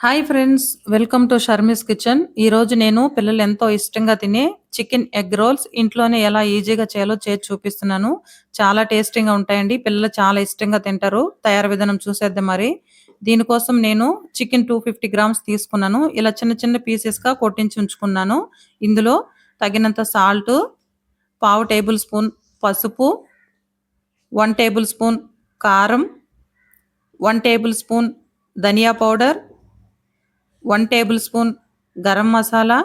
Hi friends welcome to Sharmi's kitchen ఈరోజు నేను పిల్లలు ఎంతో ఇష్టంగా తినే చికెన్ ఎగ్ రోల్స్ ఇంట్లోనే ఎలా ఈజీగా చేయాలో చేసి చూపిస్తున్నాను. చాలా టేస్టీగా ఉంటాయండి. పిల్లలు చాలా ఇష్టంగా తింటారు. తయారు విధానం చూసేద్దాం మరి. దీనికోసం నేను చికెన్ టూ ఫిఫ్టీ గ్రామ్స్ తీసుకున్నాను. ఇలా చిన్న చిన్న పీసెస్గా కొట్టించి ఉంచుకున్నాను. ఇందులో తగినంత సాల్ట్ పావు టేబుల్ స్పూన్ పసుపు వన్ టేబుల్ స్పూన్ కారం వన్ టేబుల్ స్పూన్ ధనియా powder one tablespoon garam masala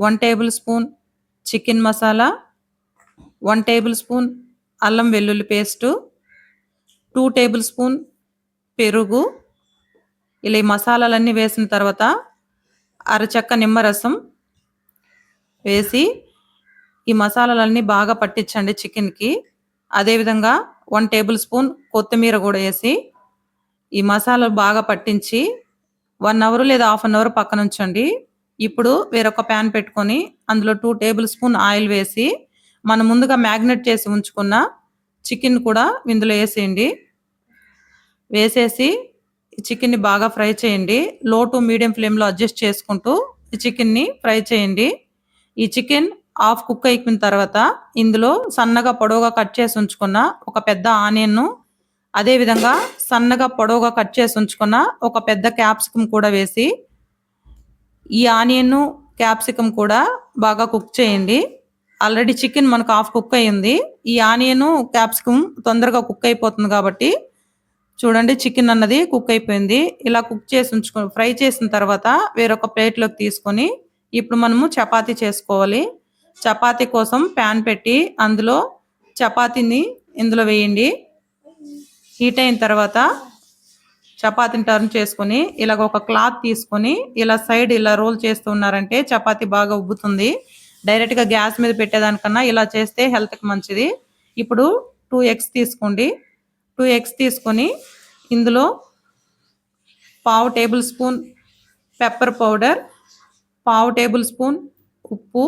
one tablespoon chicken masala one tablespoon అల్లం వెల్లుల్లి పేస్టు టూ టేబుల్ స్పూన్ పెరుగు. ఇలా ఈ మసాలాలన్నీ వేసిన తర్వాత అరచక్క నిమ్మరసం వేసి ఈ మసాలాలన్నీ బాగా పట్టించండి చికెన్కి. అదేవిధంగా వన్ టేబుల్ స్పూన్ కొత్తిమీర కూడా వేసి ఈ మసాలా బాగా పట్టించి వన్ అవర్ లేదా హాఫ్ అన్ అవర్ పక్కన ఉంచండి. ఇప్పుడు వేరొక ప్యాన్ పెట్టుకొని అందులో టూ టేబుల్ స్పూన్ ఆయిల్ వేసి మనం ముందుగా మ్యాగ్నెట్ చేసి ఉంచుకున్న చికెన్ కూడా ఇందులో వేసేయండి. వేసేసి చికెన్ని బాగా ఫ్రై చేయండి. లో టు మీడియం ఫ్లేమ్లో అడ్జస్ట్ చేసుకుంటూ ఈ చికెన్ని ఫ్రై చేయండి. ఈ చికెన్ హాఫ్ కుక్ అయిపోయిన తర్వాత ఇందులో సన్నగా పొడవుగా కట్ చేసి ఉంచుకున్న ఒక పెద్ద ఆనియన్ను అదేవిధంగా సన్నగా పొడవుగా కట్ చేసి ఉంచుకున్న ఒక పెద్ద క్యాప్సికమ్ కూడా వేసి ఈ ఆనియన్ క్యాప్సికమ్ కూడా బాగా కుక్ చేయండి. ఆల్రెడీ చికెన్ మనకు హాఫ్ కుక్ అయ్యింది. ఈ ఆనియన్ క్యాప్సికమ్ తొందరగా కుక్ అయిపోతుంది కాబట్టి చూడండి చికెన్ అన్నది కుక్ అయిపోయింది. ఇలా కుక్ చేసి ఉంచుకో ఫ్రై చేసిన తర్వాత వేరొక ప్లేట్లోకి తీసుకొని ఇప్పుడు మనము చపాతీ చేసుకోవాలి. చపాతీ కోసం ప్యాన్ పెట్టి అందులో చపాతీని ఇందులో వేయండి. హీట్ అయిన తర్వాత చపాతీని టర్న్ చేసుకొని ఇలాగ ఒక క్లాత్ తీసుకొని ఇలా సైడ్ ఇలా రోల్ చేస్తూ ఉన్నారంటే చపాతీ బాగా ఉబ్బుతుంది. డైరెక్ట్గా గ్యాస్ మీద పెట్టేదానికన్నా ఇలా చేస్తే హెల్త్కి మంచిది. ఇప్పుడు టూ ఎగ్స్ తీసుకోండి. టూ ఎగ్స్ తీసుకొని ఇందులో పావు టేబుల్ స్పూన్ పెప్పర్ పౌడర్ పావు టేబుల్ స్పూన్ ఉప్పు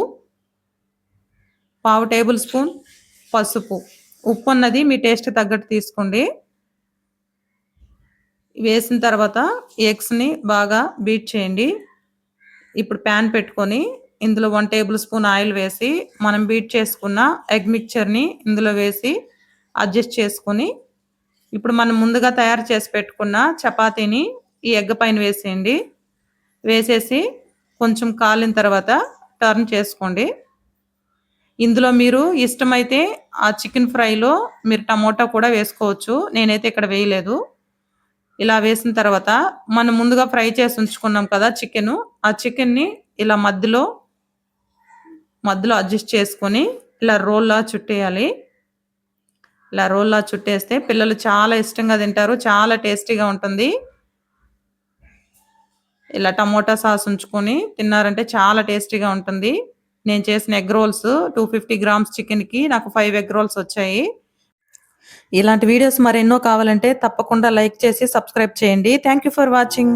పావు టేబుల్ స్పూన్ పసుపు. ఉప్పు అన్నది మీ టేస్ట్ తగ్గట్టు తీసుకోండి. వేసిన తర్వాత ఎగ్స్ని బాగా బీట్ చేయండి. ఇప్పుడు ప్యాన్ పెట్టుకొని ఇందులో వన్ టేబుల్ స్పూన్ ఆయిల్ వేసి మనం బీట్ చేసుకున్న ఎగ్ మిక్చర్ని ఇందులో వేసి అడ్జస్ట్ చేసుకొని ఇప్పుడు మనం ముందుగా తయారు చేసి పెట్టుకున్న చపాతీని ఈ ఎగ్ పైన వేసేయండి. వేసేసి కొంచెం కాలిన తర్వాత టర్న్ చేసుకోండి. ఇందులో మీరు ఇష్టమైతే ఆ చికెన్ ఫ్రైలో మీరు టమోటా కూడా వేసుకోవచ్చు. నేనైతే ఇక్కడ వేయలేదు. ఇలా వేసిన తర్వాత మనం ముందుగా ఫ్రై చేసి ఉంచుకున్నాం కదా చికెన్. ఆ చికెన్ని ఇలా మధ్యలో మధ్యలో అడ్జస్ట్ చేసుకొని ఇలా రోల్లా చుట్టేయాలి. ఇలా రోల్లా చుట్టేస్తే పిల్లలు చాలా ఇష్టంగా తింటారు చాలా టేస్టీగా ఉంటుంది. ఇలా టమోటా సాస్ ఉంచుకొని తిన్నారంటే చాలా టేస్టీగా ఉంటుంది. నేను చేసిన egg rolls two fifty grams చికెన్కి నాకు ఫైవ్ ఎగ్ రోల్స్ వచ్చాయి. ఇలాంటి వీడియోస్ మరెన్నో కావాలంటే తప్పకుండా లైక్ చేసి సబ్స్క్రైబ్ చేయండి. Thank you for watching